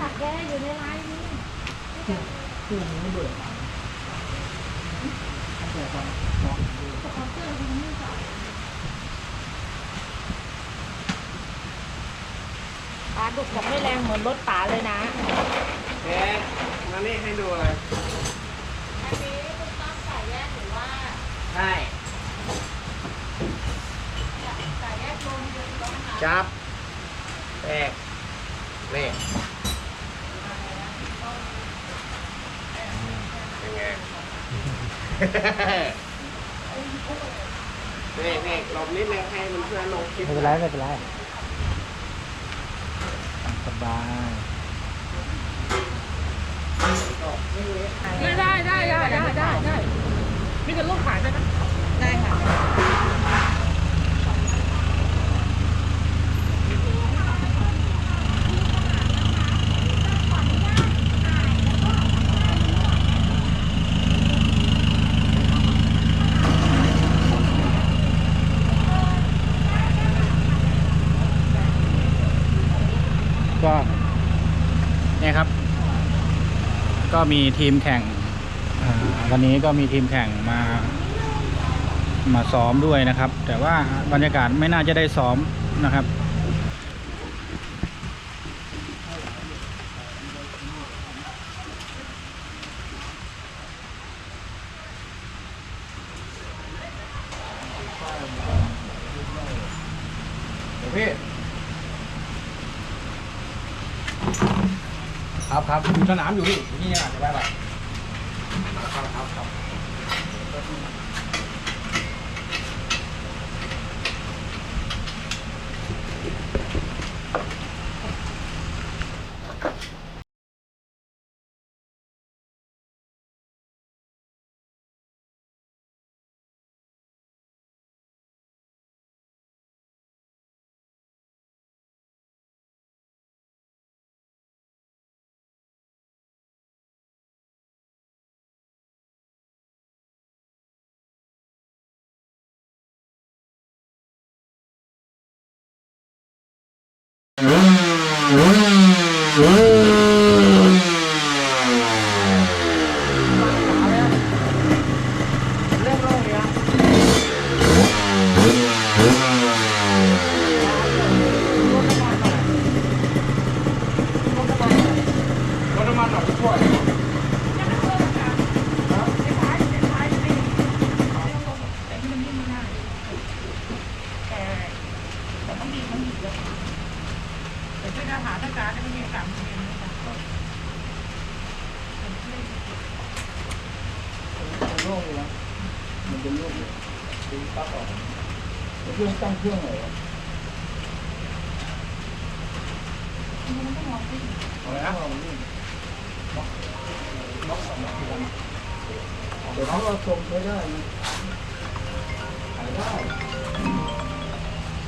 ถักแย่อยู่ในไลน์นี้คู่นี้ไม่เบื่อแต่ตอนตอนดูแต่เขาเสื้อมันไม่ใส่ปลาดุกบอกไม่แรงเหมือนรถป๋าเลยนะเอ๊ะมานี่ให้ดูอะไรอันนี้คุณต้องใส่แยกหรือว่าใช่ใส่แยกรวมเดียวต้องจับแตกเล่ป็นไง นี่นี่หลบนิดนึงให้มันเพื่อนลงคลิปไม่เป็นไรไม่เป็นไรสบายไม่ได้ได้ได้ได้ได้ได้มีแต่ลูกขายใช่ไหมได้ค่ะ ก็เนี่ยครับ ก็ มีทีมแข่งวันนี้ก็มีทีมแข่งมา มาซ้อมด้วยนะครับ แต่ว่าบรรยากาศไม่น่าจะได้ซ้อมนะครับเดี๋ยวพี่ ครับครับอยู่สนามอยู่พี่อยู่นี่อะจะไปอะไรครับครับครับ รถน้ำมันหน่อยช่วย แต่ช่วยหาทางการจะไม่มีสามเดือนนะคะ มันโล่งเลยนะมันเป็นโล่งเลยดึงปั๊บออกเครื่องตั้งเครื่องเลยวะ อะไรนะ เดี๋ยวเขาเอาทรงใช้ได้นะขายได้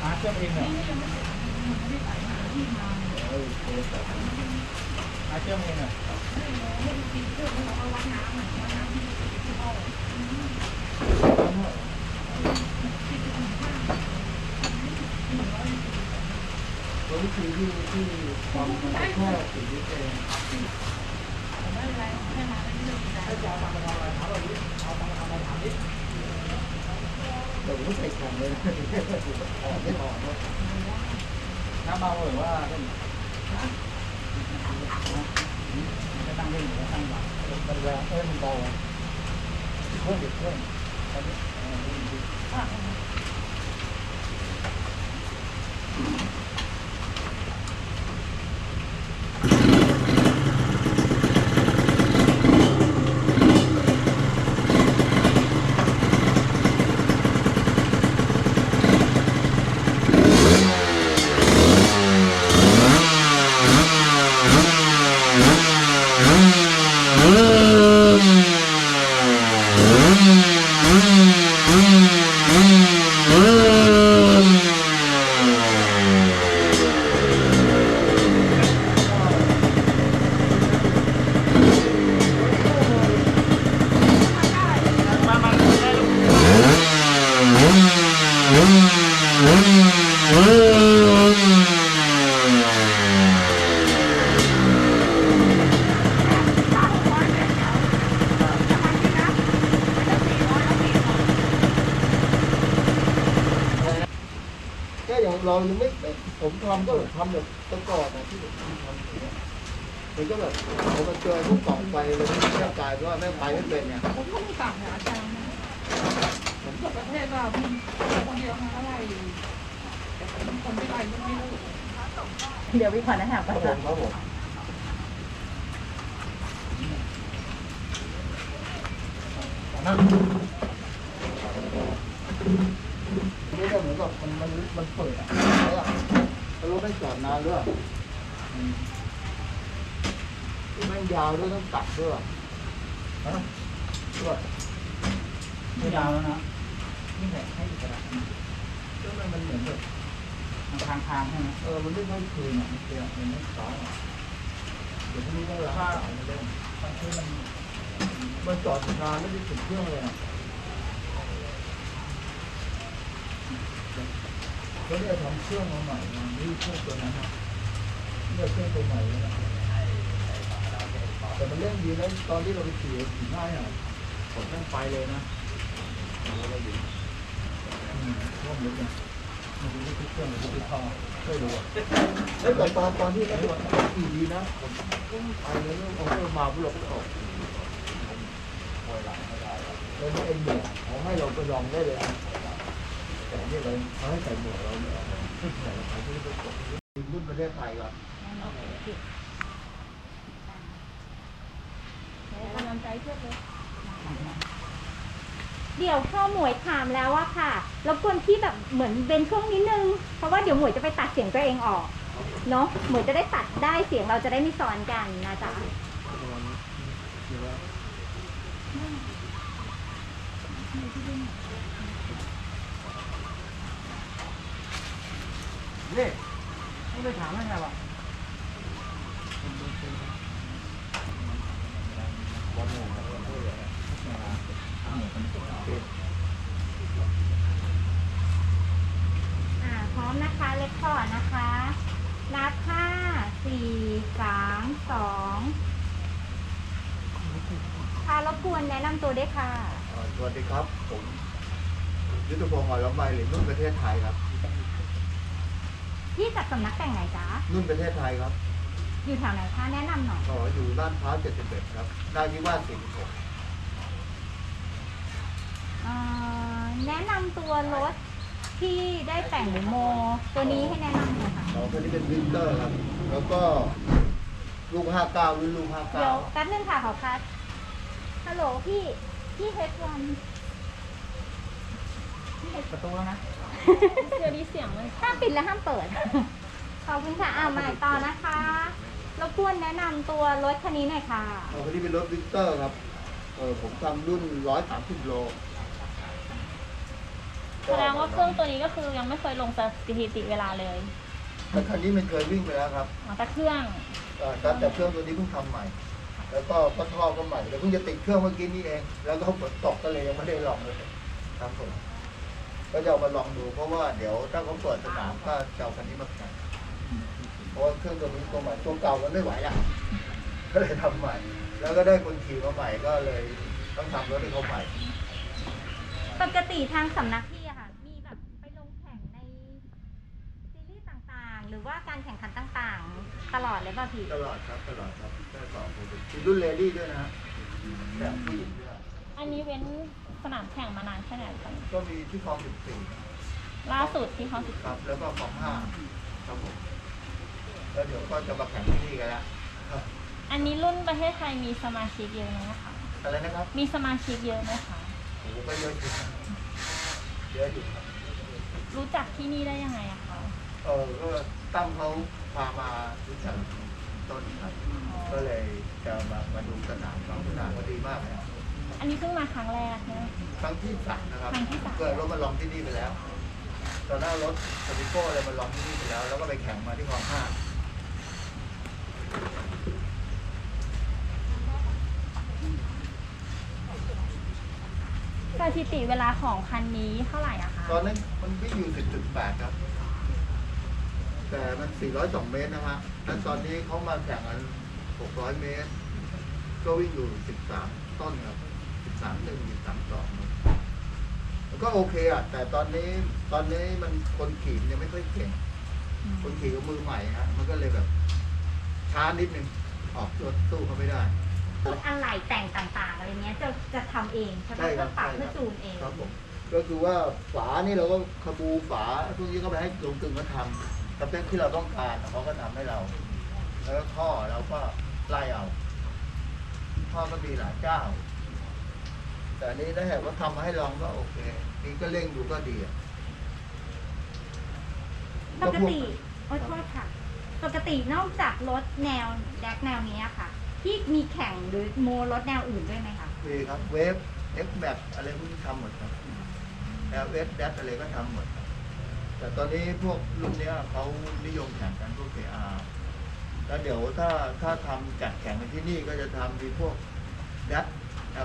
หาเครื่องเองเหรอเออโทรศัพท์หาเครื่องเองเหรอวิธีที่ที่ความมันจะแค่สีนี้เองเดี๋ ยวผมใส่แข็งเลยนะออกไม่ออกนะน้ำเบาหรือว่าเล่นจะตั้งเล่นหรือว่าตั้งหลักมันแรงเอ้ยมันเบาเพิ่มอีกเพิ่มตอนนี้ Mm-hmm. เออเล่นดีทำก็ทำแบบตะกอนนะที่ผมทำอย่างเงี้ยมันก็แบบพอมาเจอพวกกล่องไฟเลยแม่กลายเป็ว่าแม่ไปไม่เป็นเนี่ยผมก็ไม่ต่างหาอาจารย์นะผมกับประเทศเราพี่คนเดียวหาอะไรคนไม่ไรไม่รู้เดี๋ยวพี่ขอนะนำคก่รับนผมครับผมนี่ ก็เหมือนกับมันมันมันเปิดอะแล้วอะแล้วรถไม่จอดนานด้วยอืมแม่งยาวด้วยต้องตัดด้วยฮะด้วยไม่ยาวแล้วนะนี่แหละให้อีกกระดาษก็มันมันเหมือนแบบมันทางทางใช่ไหมเออมันไม่ค่อยคืนอะมันเสียมันไม่ซ้อนอะเดี๋ยวพรุ่งนี้ก็ล้างสายมาเล่นบางทีมันมันจอดนานไม่ได้ติดเครื่องเลยอะ เขาเนี่ยทำเครื่องมาใหม่มานี่เครื่องตัวนั้นนะเนี่ยเครื่องตัวใหม่เลยนะแต่มันเล่นดีนะตอนที่เราไปขี่ขี่ง่ายอะผมนั่งไปเลยนะโอ้โหเราอยู่อืมร่วมลึกนะมันเป็นที่เครื่องหรือที่ท่อไม่รู้อะเอ้ยแต่ตอนตอนที่เราขี่ดีนะผมไปเลยเรื่องของเรามาพวกเราก็ออกเลยไม่เอ็นเดียเขาให้เราไปลองได้เลยนะ แต่นี่เราเขาให้ใส่หมวกเราเนี่ยใส่รองเท้าที่เป็นกดรุ่นประเทศไทยครับกำลังใจเพื่อนเลยเดี๋ยวพ่อหมวยถามแล้วอะค่ะรบกวนพี่แบบเหมือนเป็นช่วงนิดนึง เพราะว่าเดี๋ยวหมวยจะไปตัดเสียงตัวเองออก เนาะหมวยจะได้ตัดได้เสียงเราจะได้ไม่ซ้อนกันนะจ๊ะ นี่ไม่ไปถามได้ไงวะอ่าพร้อมนะคะเล็กคอร์ดนะคะ นับห้าสี่สามสองค่ะรบกวนแนะนำตัวด้วยค่ะเอ่อสวัสดีครับ ผมยุทธพงศ์อ่อนละไมหรือนุ่นประเทศไทยครับ พี่จากสำนักแต่งไหนจ๊ะนุ่นประเทศไทยครับ อยู่แถวไหนคะแนะนำหน่อยก็อยู่ด้านพร้าว71ครับได้ที่ว่า46เอ่อแนะนำตัวรถที่ได้แต่งหรือโม ตัวนี้ให้แนะนำหน่อยค่ะเราคนนี้เป็นวินเตอร์ครับ แล้วก็ลูก59รุ่นลูกเดี๋ยว59แป๊บนึงค่ะขอคัดฮัลโหลพี่พี่เฮดวัน ประตูแล้วนะ เดี๋ยวนี้เสียงมันห้ามปิดและห้ามเปิด ขอบคุณค่ะอ่ามาต่อนะคะ รบกวนแนะนำตัวรถคันนี้หน่อยค่ะเราคนนี้เป็นรถวินเตอร์ครับ เออผมทำรุ่น 130 โลแสดงว่าเครื่องตัวนี้ก็คือยังไม่เคยลงสถิติเวลาเลยแต่คันนี้มันเคยวิ่งไปแล้วครับอ๋อแต่เครื่องเอ่อแต่แต่เครื่องตัวนี้เพิ่งทำใหม่ แล้วก็ก็ท่อก็ใหม่แล้วเพิ่งจะติดเครื่องเมื่อกี้นี่เอง แล้วก็ฝนตกก็เลยยังไม่ได้ลองเลยครับผม ก็จะเอามาลองดูเพราะว่าเดี๋ยวถ้าเขาเปิดสนามก็จะเอาคันนี้มาแข่งเพราะว่าเครื่องตัวนี้ตัวใหม่ตัวเก่ามันไม่ไหวอะก็เลยทำใหม่ แล้วก็ได้คนขี่มาใหม่ก็เลยต้องทำรถให้เขาใหม่ ปกติทางสำนักพี่อะค่ะ มีแบบไปลงแข่งในซีรีส์ต่างๆ หรือว่าการแข่งขันต่างๆ ตลอดเลยป่ะพี่ ตลอดครับตลอดครับได้สองคนมีรุ่นเลดี้ด้วยนะฮะแต่ผู้หญิงด้วย อันนี้เว้น สนามแข่งมานานแค่ไหนคะก็มีที่คลองสิบสี่ล่าสุดที่เขาสิบครับ แล้วก็คลองห้าครับผมแล้วเดี๋ยวก็จะมาแข่งที่นี่กันแล้วครับอันนี้รุ่นประเทศไทยมีสมาชิกเยอะไหมคะอะไรนะครับมีสมาชิกเยอะไหมคะโอ้โหก็เยอะอยู่ครับเยอะอยู่ครับรู้จักที่นี่ได้ยังไงอะคะเออก็ตั้มเขาพามารู้จักต้นครับ ก็เลยจะมามาดูสนามสองสนามก็ดีมากเลยครับ อันนี้เพิ่งมาครั้งแรกใช่ไหมครั้งที่สามนะครับครั้งที่สาม เกิดรถมาลองที่นี่ไปแล้ว ตอนหน้ารถสติโก้อะไรมาลองที่นี่ไปแล้ว แล้วก็ไปแข่งมาที่คลองห้าสถิติเวลาของคันนี้เท่าไหร่อะคะตอนนั้นมันวิ่งอยู่10.8ครับ แต่มัน402เมตรนะฮะแล้วตอนนี้เขามาแข่งกัน600เมตร ก็วิ่งอยู่13ต้นครับ 13 1 13 2แล้วก็โอเคอะ แต่ตอนนี้ตอนนี้มันคนขี่มันยังไม่ค่อยเก่ง คนขี่ก็มือใหม่ฮะมันก็เลยแบบ ช้านิดนึงออกตัวสู้เขาไม่ได้พวกอะไรแต่งต่างๆ อะไรเนี้ยจะจะทำเองใช่ไหมใช่ครัเพื่อบปรับใช่ครับเพื่อจูนเองครับผมก็คือว่าฝานี่เราก็ขบูฝาพวกนี้ก็ไปให้ลงกึ่งเขาทำสเปคที่เราต้องการเขาก็ทำให้เรา แล้วก็ท่อเราก็ไล่เอาท่อก็มีหลายเจ้า แต่อันนี้ถ้าหากว่าทำมาให้ลองก็โอเคนี่ก็เร่งดูก็ดีอะปกติโอ้ยโทษค่ะ ปกตินอกจากรถแนวแดกแนวนี้ค่ะ ที่มีแข่งหรือโมรถแนวอื่นด้วยไหมคะมีครับ เวฟเอ็กแบอะไรพวกนี้ทำหมดครับแอลเอสแดอะไรก็ทำหมดครับแต่ตอนนี้พวกรุ่นเนี้ยเขานิยมแข่งกันพวก KR แล้วเดี๋ยวถ้าถ้าทำจัดแข่งกันที่นี่ก็จะทำมีพวกแด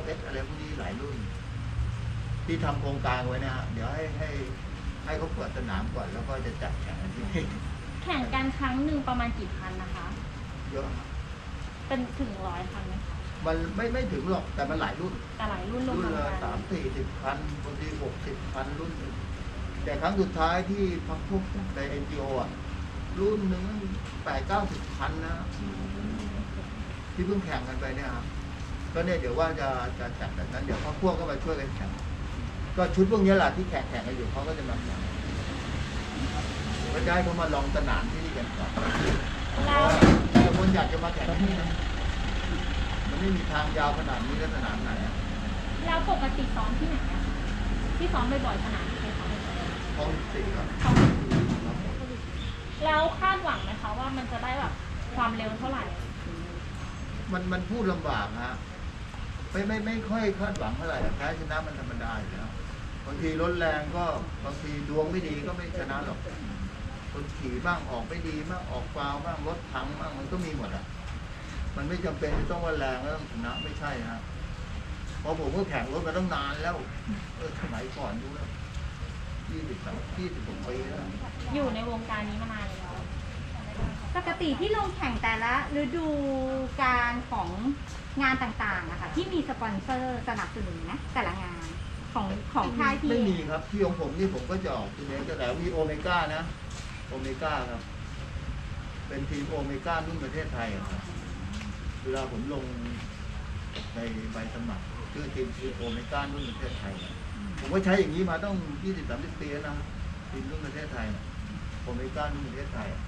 LS อะไรพวกนี้หลายรุ่น ที่ทำโครงการไว้นะฮะเดี๋ยวให้ให้ให้เขาเปิดสนามก่อนแล้วก็จะจัดแข่งกันที่นี่แข่งกันครั้งหนึ่งประมาณกี่คันนะคะ เยอะเป็นถึงร้อยคันไหมคะมันไม่ไม่ถึงหรอกแต่มันหลายรุ่น แต่หลายรุ่นรวมรุ่นกันละสามสี่สิบพันบางทีหกสิบพันรุ่นหนึ่งแต่ครั้งสุดท้ายที่พักพวกในเอ็นจีโออะ รุ่นหนึ่งแปดเก้าสิบพันนะ ที่เพิ่งแข่งกันไปเนี่ยครับ ก็เนี่ยเดี๋ยวว่าจะจะจัดแบบนั้นเดี๋ยวพักพวกก็มาช่วยกันแข่งก็ชุดพวกนี้แหละที่แข่งแข่งกันอยู่เขาก็จะมาแข่งก็จะให้เขามาลองสนามที่นี่กันก่อนแล้วแต่คนอยากจะมาแข่งที่นี่นะมันไม่มีทางยาวขนาดนี้แล้วสนามไหนอะแล้วปกติซ้อมที่ไหนอะคะที่ซ้อมบ่อยๆสนามที่เคยซ้อมบ่อยท้องสี่ครับๆซ้อมแล้วคาดหวังไหมคะว่ามันจะได้แบบความเร็วเท่าไหร่ มันมันพูดลำบากฮะ ไม่ไม่ไม่ค่อยคาดหวังเท่าไหร่แพ้ชนะมันธรรมดาอยู่แล้วบางทีรถแรงก็บางทีดวงไม่ดีก็ไม่ชนะหรอกคนขี่บ้างออกไม่ดีบ้างออกฟาวบ้างรถพังบ้างมันก็มีหมดอะ มันไม่จำเป็นที่ต้องว่าแรงแล้วต้องชนะไม่ใช่ฮะเพราะผมก็แข่งรถมาตั้งนานแล้วเออสมัยก่อนดูแล้วยี่สิบสามยี่สิบหกปีแล้วอยู่ในวงการนี้มานานแล้ว ปกติที่ลงแข่งแต่ละฤดูการของงานต่างๆอะค่ะที่มีสปอนเซอร์สนับสนุนนะแต่ละงานของของค่ายที่ไม่มีครับที่ของผมนี่ผมก็จะออกทีนี้ก็แต่มีโอเมก้านะโอเมก้าครับ เป็นทีมโอเมก้ารุ่นประเทศไทยอะครับเวลาผมลงในใบสมัครชื่อทีมคือโอเมก้ารุ่นประเทศไทยอะผมก็ใช้อย่างนี้มาต้องยี่สิบสามสิบปีแล้วนะทีมรุ่นประเทศไทยโอเมก้ารุ่นประเทศไทยอะ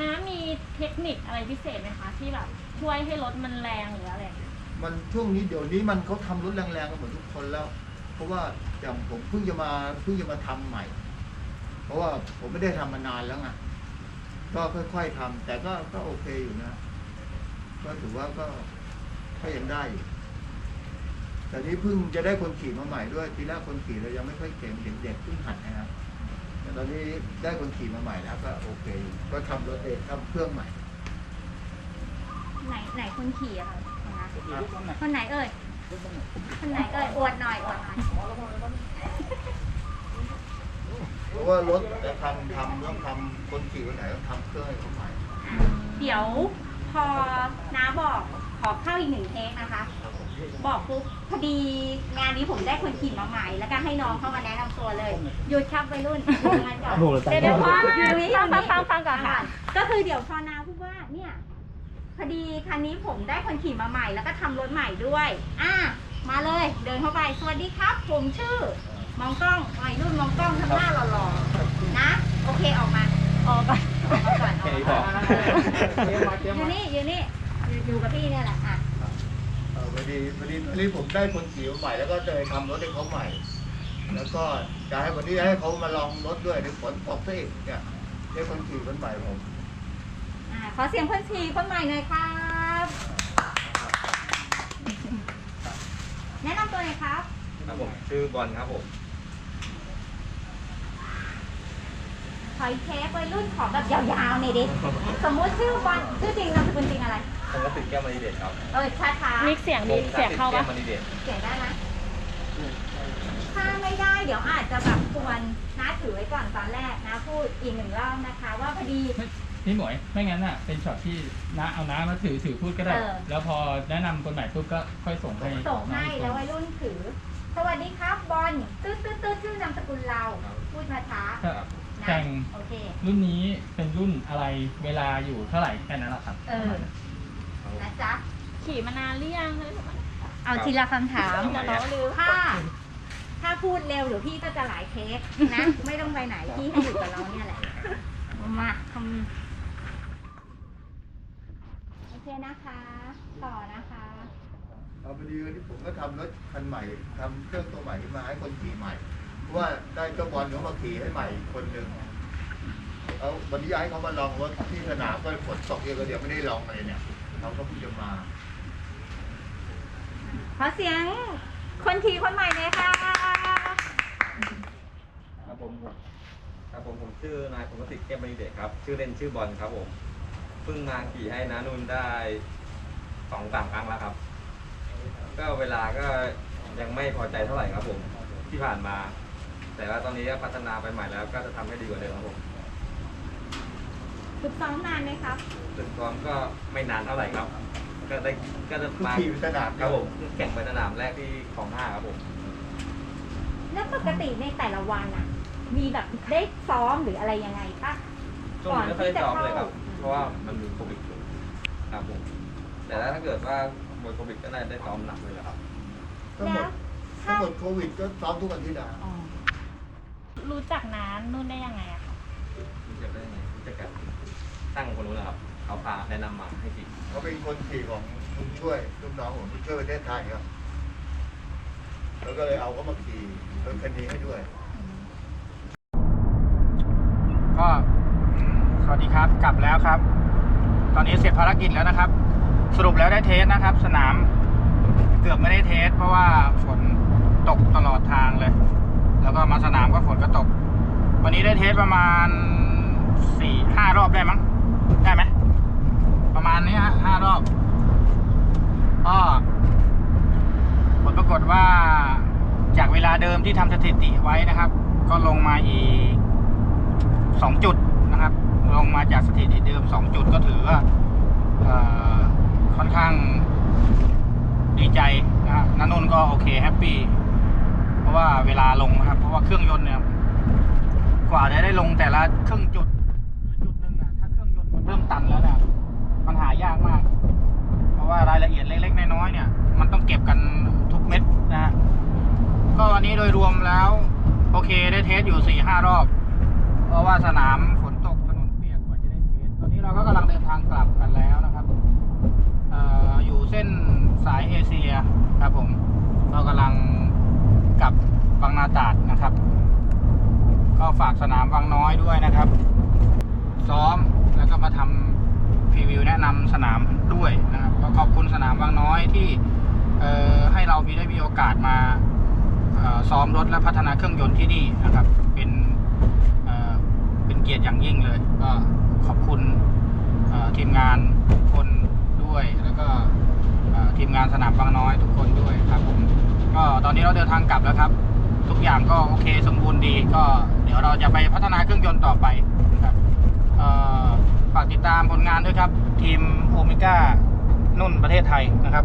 น้ามีเทคนิคอะไรพิเศษไหมคะที่แบบช่วยให้รถมันแรงหรืออะไรอย่างเงี้ยมันช่วงนี้เดี๋ยวนี้มันเขาทำรถแรงๆกันหมดทุกคนแล้ว เพราะว่าอย่างผมเพิ่งจะมาเพิ่งจะมาทำใหม่ เพราะว่าผมไม่ได้ทำมานานแล้วไงก็ค่อยๆทำแต่ก็ก็โอเคอยู่นะ ก็ถือว่าก็ก็ยังได้อยู่แต่นี้เพิ่งจะได้คนขี่มาใหม่ด้วย ทีแรกคนขี่เรายังไม่ค่อยเก่งเด็กๆเพิ่งหัดนะครับ แต่ตอนนี้ได้คนขี่มาใหม่แล้วก็โอเคอยู่ก็ทำรถเองทำเครื่องใหม่ไหนไหนคนขี่อะค่ะคนนั้นครับคนไหนเอ่ยคนไหนเอ่ยอวดหน่อยอวดหน่อยเพราะว่ารถจะทำทำต้องทำคนขี่คนไหนต้องทำเครื่องให้เขาใหม่เดี๋ยวพอน้าบอกขอเข้าอีกหนึ่งเทคนะคะครั บผมบอกปุ๊บพอดีงานนี้ผมได้คนขี่มาใหม่ แล้วก็ให้น้องเข้ามาแนะนำตัวเลยหยุดครับไปรุ่นดูงานก่อนเดี๋ยวเดี๋ยวพ่ออยู่นี่ฟังฟังฟังฟังก่อนค่ะ ก็คือเดี๋ยวพอนาพูดว่าเนี่ยพอดีคันนี้ผมได้คนขี่มาใหม่ แล้วก็ทำรถใหม่ด้วย อะมาเลยเดินเข้าไปสวัสดีครับ ผมชื่อ มองกล้องวัยรุ่นมองกล้องทำหน้าหล่อๆนะโอเคออกมาออกก่อนออกมาก่อนออกแค่นี้มาพก่ออนอยู่นี่อยู่นี่อยู่อยู่กับพี่เนี่ยแหละอะเออพอดีพอดีอันนี้ผมได้คนขี่มาใหม่แล้วก็จะไปทำรถให้เขาใหม่ แล้วก็จะให้วันนี้ให้เขามาลองรถด้วยในฝนตกซะอีกเนี่ยได้คนขี่คนใหม่ผมอ่าขอเสียงคนขี่คนใหม่หน่อยครับ แนะนำตัวหน่อยครับ ครับผมชื่อบอลครับผมถอยเทปวัยรุ่นขอแบบยาวๆหน่อยดิ สมมุติชื่อบอลชื่อจริงนามสกุลจริงอะไร ผมก็ติดแก้วมาดีเด็ดครับเออช้าๆมิกเสียงดีเสียงเข้าแก้ปะวมาดีเด็ดเสียงได้ไหมถ้าไม่ได้เดี๋ยวอาจจะแบบควรนะถือไว้ก่อนตอนแรกนะพูดอีกหนึ่งรอบนะคะ ว่าพอดีพี่หมวยไม่งั้นอะเป็นช็อตที่น้าเอาน้ามาถือถือพูดก็ได้เออแล้วพอแนะนำคนใหม่ปุ๊บก็ค่อยส่งให้ส่งให้น้อแล้วอีกคนวัยรุ่นถือ สวัสดีครับบอลตื้อตื้อตื้อชื่อนามสกุลเราพูดมาช้าครับนะแข่งโอเครุ่นนี้เป็นรุ่นอะไรเวลาอยู่เท่าไหร่แค่นั้นแหละครับเออ นะจ๊ะขี่มานานหรือยังเลยแบบเอาทีละคำถามจะล้อหรือถ้า ถ้าพูดเร็วเดี๋ยวพี่ก็จะหลายเทคนะ ไม่ต้องไปไหนพี่ให้อยู่กับเราเนี่ยแหละ มาทำโอเคนะคะ ต่อนะคะเอาพอดีวันนี้ผมก็ทำรถคันใหม่ทำเครื่องตัวใหม่ขึ้นมาให้คนขี่ใหม่เพราะว่าได้เจ้าบอลเขามาขี่ให้ใหม่คนหนึ่งแล้ววันนี้ย้ายเขามาลองรถที่สนามก็ฝนตกเยอะก็เดี๋ยวไม่ได้ลองเลยเนี่ย เขาก็เพิ่งจะมา ขอเสียงคนขี่คนใหม่เลยค่ะ ครับผมครับผมผมชื่อนายพงศิษฐ์แก้วมณีเดชครับ ชื่อเล่นชื่อบอลครับผมเพิ่งมาขี่ให้นานุนได้สองสามครั้งแล้วครับ ก็เวลาก็ยังไม่พอใจเท่าไหร่ครับผมที่ผ่านมา แต่ว่าตอนนี้ก็พัฒนาไปใหม่แล้วก็จะทำให้ดีกว่าเดิมครับผม ฝึกซ้อมนานไหมครับส่วนความก็ไม่นานเท่าไหร่ครับ ก็ได้ก็จะเพิ่งมาขี่ไปสนามครับผมแข่งไปสนามแรกที่ของห้าครับผมแล้วปกติในแต่ละวันอะ มีแบบได้ซ้อมหรืออะไรยังไงปะช่วงนี้ไม่ค่อยได้ซ้อมเลยครับก่อนที่จะเข้าเพราะว่ามันมีโควิดอยู่ครับผมแต่ถ้าเกิดว่าหมดโควิดก็น่าจะได้ซ้อมหนักเลยแหละครับทั้งหมแล้ดวทั้ถ้างหมดโควิดก็ซ้อมทุกวันที่ดาอ๋อรู้จักน้านุ่นได้ยังไงอะคะรู้จักได้ยังไงรู้จักกั บตั้งคนนู้นนะครับเขาพาแนะนำมาให้ขี่เขาเป็นคนขี่ของคุณช่วยลูกน้องของคุณช่วยประเทศไทยครับ แล้วก็เลยเอาเขามาขี่รถคันนี้ให้ด้วย ก็สวัสดีครับกลับแล้วครับ ตอนนี้เสร็จภารกิจแล้วนะครับ สรุปแล้วได้เทสนะครับ สนามเกือบไม่ได้เทส เพราะว่าฝนตกตลอดทางเลย แล้วก็มาสนามก็ฝนก็ตก วันนี้ได้เทสประมาณสี่ห้ารอบได้มั้งได้ไหมประมาณนี้ฮะห้ารอบก็ผลปราก ฏว่าจากเวลาเดิมที่ทำสถิติไว้นะครับ ก็ลงมาอีกสองจุดนะครับ ลงมาจากสถิติเดิมสองจุดก็ถือว่าค่อนข้างดีใจนะนันนนก็โอเคแฮปปี้เพราะว่าเวลาลงนะครับ เพราะว่าเครื่องยนต์เนี่ยกว่าจะได้ลงแต่ละครึ่งจุดหรือจุดหนึ่งนะถ้าเครื่องยนต์มันเริ่มตันแล้วเนี่ยมันหายากมาก เพราะว่ารายละเอียดเล็กๆน้อยๆเนี่ย มันต้องเก็บกัน นะฮะก็วันนี้โดยรวมแล้ว โอเคได้เทสอยู่สี่ห้ารอบ เพราะว่าสนามฝนตกถนนเปียกกว่าจะได้เทสตอนนี้เราก็กำลังเดินทางกลับกันแล้วนะครับเอ่ออยู่เส้นสายเอเชียครับผมเรากำลังกลับบางนาตราดนะครับ ก็ฝากสนามวังน้อยด้วยนะครับ ซ้อมแล้วก็มาทำพรีวิวแนะนำสนามด้วยนะครับก็ขอบคุณสนามวังน้อยที่เอ่อให้เรา มีได้มีโอกาสมาซ้อมรถและพัฒนาเครื่องยนต์ที่นี่นะครับ เป็นเเป็นเกียรติอย่างยิ่งเลย ก็ขอบคุณทีมงานทุกคนด้วย แล้วก็ทีมงานสนามบางน้อยทุกคนด้วยครับผมก็ตอนนี้เราเดินทางกลับแล้วครับ ทุกอย่างก็โอเคสมบูรณ์ดี ก็เดี๋ยวเราจะไปพัฒนาเครื่องยนต์ต่อไปนะครับฝากติดตามผลงานด้วยครับ ทีมโอเมก้านุ่นประเทศไทยนะครับ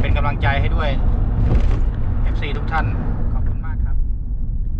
เป็นกำลังใจให้ด้วย FC ทุกท่าน